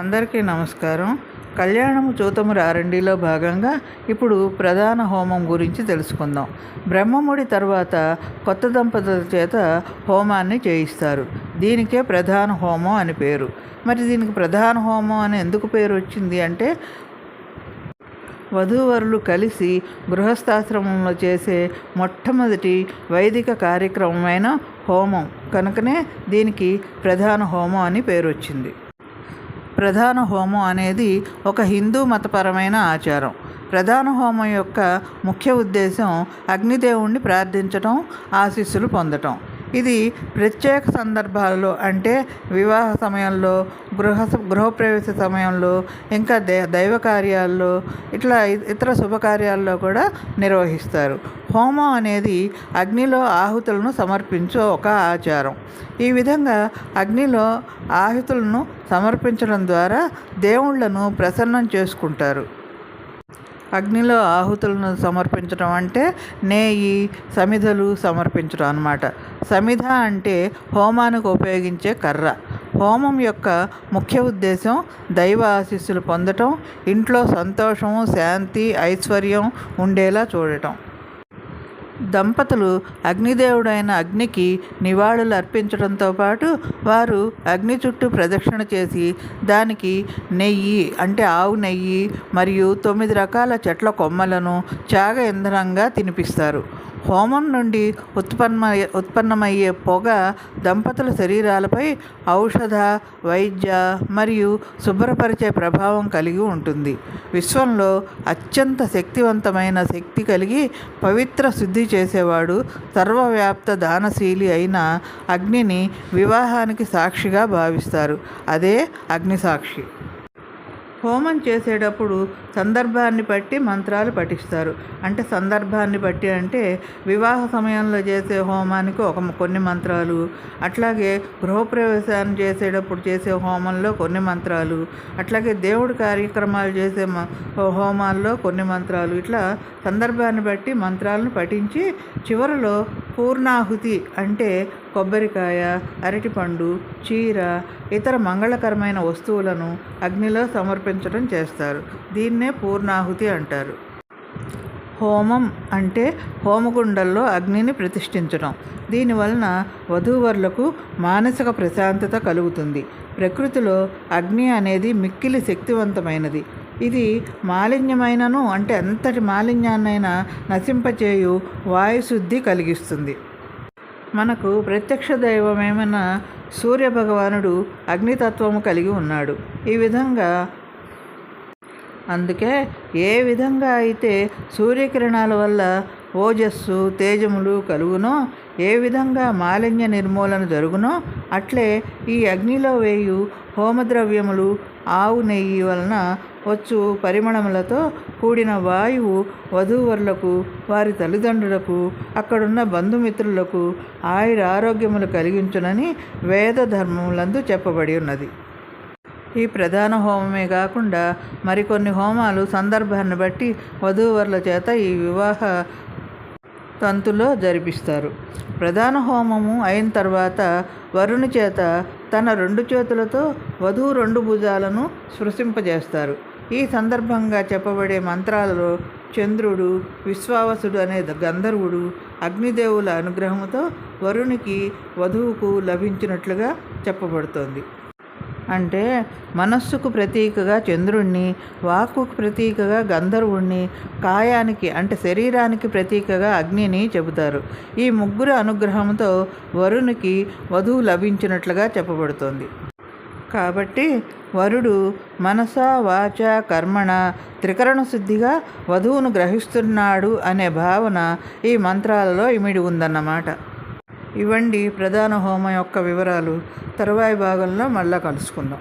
అందరికీ నమస్కారం. కళ్యాణము చూతము రారండిలో భాగంగా ఇప్పుడు ప్రధాన హోమం గురించి తెలుసుకుందాం. బ్రహ్మముడి తర్వాత కొత్త దంపతుల చేత హోమాన్ని చేయిస్తారు. దీనికే ప్రధాన హోమం అని పేరు. మరి దీనికి ప్రధాన హోమం అని ఎందుకు పేరు వచ్చింది అంటే వధూవరులు కలిసి గృహస్థాశ్రమంలో చేసే మొట్టమొదటి వైదిక కార్యక్రమమైన హోమం. కనుకనే దీనికి ప్రధాన హోమం అని పేరు వచ్చింది. ప్రధాన హోమం అనేది ఒక హిందూ మతపరమైన ఆచారం. ప్రధాన హోమం యొక్క ముఖ్య ఉద్దేశం అగ్నిదేవుణ్ణి ప్రార్థించటం ఆశీస్సులు పొందటం. ఇది ప్రత్యేక సందర్భాలలో అంటే వివాహ సమయంలో గృహ గృహప్రవేశ సమయంలో ఇంకా దే దైవ కార్యాల్లో ఇట్లా ఇతర శుభకార్యాల్లో కూడా నిర్వహిస్తారు. హోమం అనేది అగ్నిలో ఆహుతులను సమర్పించే ఒక ఆచారం. ఈ విధంగా అగ్నిలో ఆహుతులను సమర్పించడం ద్వారా దేవుళ్ళను ప్రసన్నం చేసుకుంటారు. అగ్నిలో ఆహుతులను సమర్పించడం అంటే నేయి సమిధలు సమర్పించడం అనమాట సమిధ అంటే హోమానికి ఉపయోగించే కర్ర. హోమం యొక్క ముఖ్య ఉద్దేశం దైవ ఆశీస్సులు పొందటం ఇంట్లో సంతోషం శాంతి ఐశ్వర్యం ఉండేలా చూడటం. దంపతులు అగ్నిదేవుడైన అగ్నికి నివాళులు అర్పించడంతో పాటు వారు అగ్ని చుట్టూ ప్రదక్షిణ చేసి దానికి నెయ్యి అంటే ఆవు నెయ్యి మరియు తొమ్మిది రకాల చెట్ల కొమ్మలను త్యాగ ఇంధనంగా తినిపిస్తారు. హోమం నుండి ఉత్పన్న ఉత్పన్నమయ్యే పొగ దంపతుల శరీరాలపై ఔషధ వైద్య మరియు శుభ్రపరిచే ప్రభావం కలిగి ఉంటుంది. విశ్వంలో అత్యంత శక్తివంతమైన శక్తి కలిగి పవిత్ర శుద్ధి చేసేవాడు సర్వవ్యాప్త దానశీలి అయిన అగ్నిని వివాహానికి సాక్షిగా భావిస్తారు. అదే అగ్నిసాక్షి. హోమం చేసేటప్పుడు సందర్భాన్ని బట్టి మంత్రాలు పఠిస్తారు. అంటే సందర్భాన్ని బట్టి అంటే వివాహ సమయంలో చేసే హోమానికి ఒక కొన్ని మంత్రాలు అట్లాగే గృహప్రవేశాన్ని చేసేటప్పుడు చేసే హోమంలో కొన్ని మంత్రాలు అట్లాగే దేవుడి కార్యక్రమాలు చేసే హోమాల్లో కొన్ని మంత్రాలు. ఇట్లా సందర్భాన్ని బట్టి మంత్రాలను పఠించి చివరిలో పూర్ణాహుతి అంటే కొబ్బరికాయ అరటిపండు చీర ఇతర మంగళకరమైన వస్తువులను అగ్నిలో సమర్పించడం చేస్తారు. దీన్నే పూర్ణాహుతి అంటారు. హోమం అంటే హోమగుండంలో అగ్నిని ప్రతిష్ఠించడం దీనివలన వధూవరులకు మానసిక ప్రశాంతత కలుగుతుంది. ప్రకృతిలో అగ్ని అనేది మిక్కిలి శక్తివంతమైనది. ఇది మాలిన్యమైనను అంటే ఎంతటి మాలిన్యాన్నైనా నశింపచేయు వాయుశుద్ధి కలిగిస్తుంది. మనకు ప్రత్యక్ష దైవమేమైన సూర్యభగవానుడు అగ్నితత్వము కలిగి ఉన్నాడు. ఈ విధంగా అందుకే ఏ విధంగా అయితే సూర్యకిరణాల వల్ల ఓజస్సు తేజములు కలుగునో ఏ విధంగా మాలిన్య నిర్మూలన జరుగునో అట్లే ఈ అగ్నిలో వేయు హోమద్రవ్యములు ఆవు నెయ్యి వలన వచ్చు. పరిమళములతో కూడిన వాయువు వధూవరులకు వారి తల్లిదండ్రులకు అక్కడున్న బంధుమిత్రులకు ఆయుర ఆరోగ్యములు కలిగించునని వేద ధర్మములందు చెప్పబడి ఉన్నది. ఈ ప్రధాన హోమమే కాకుండా మరికొన్ని హోమాలు సందర్భాన్ని బట్టి వధూవరుల చేత ఈ వివాహ తంతులో జరిపిస్తారు. ప్రధాన హోమము అయిన తర్వాత వరుణి చేత తన రెండు చేతులతో వధువు రెండు భుజాలను స్పృశింపజేస్తారు. ఈ సందర్భంగా చెప్పబడే మంత్రాలలో చంద్రుడు విశ్వావసుడు అనే గంధర్వుడు అగ్నిదేవుల అనుగ్రహంతో వరుణికి వధువుకు లభించినట్లుగా చెప్పబడుతోంది. అంటే మనస్సుకు ప్రతీకగా చంద్రుణ్ణి వాక్కుకు ప్రతీకగా గంధర్వుణ్ణి కాయానికి అంటే శరీరానికి ప్రతీకగా అగ్నిని చెబుతారు. ఈ ముగ్గురు అనుగ్రహంతో వరునికి వధువు లభించినట్లుగా చెప్పబడుతోంది. కాబట్టి వరుడు మనస వాచ కర్మణ త్రికరణ శుద్ధిగా వధువును గ్రహిస్తున్నాడు అనే భావన ఈ మంత్రాలలో ఇమిడి ఉందన్నమాట. ఇవండి ప్రధాన హోమం యొక్క వివరాలు. తర్వాయి భాగంలో మళ్ళా కలుసుకుందాం.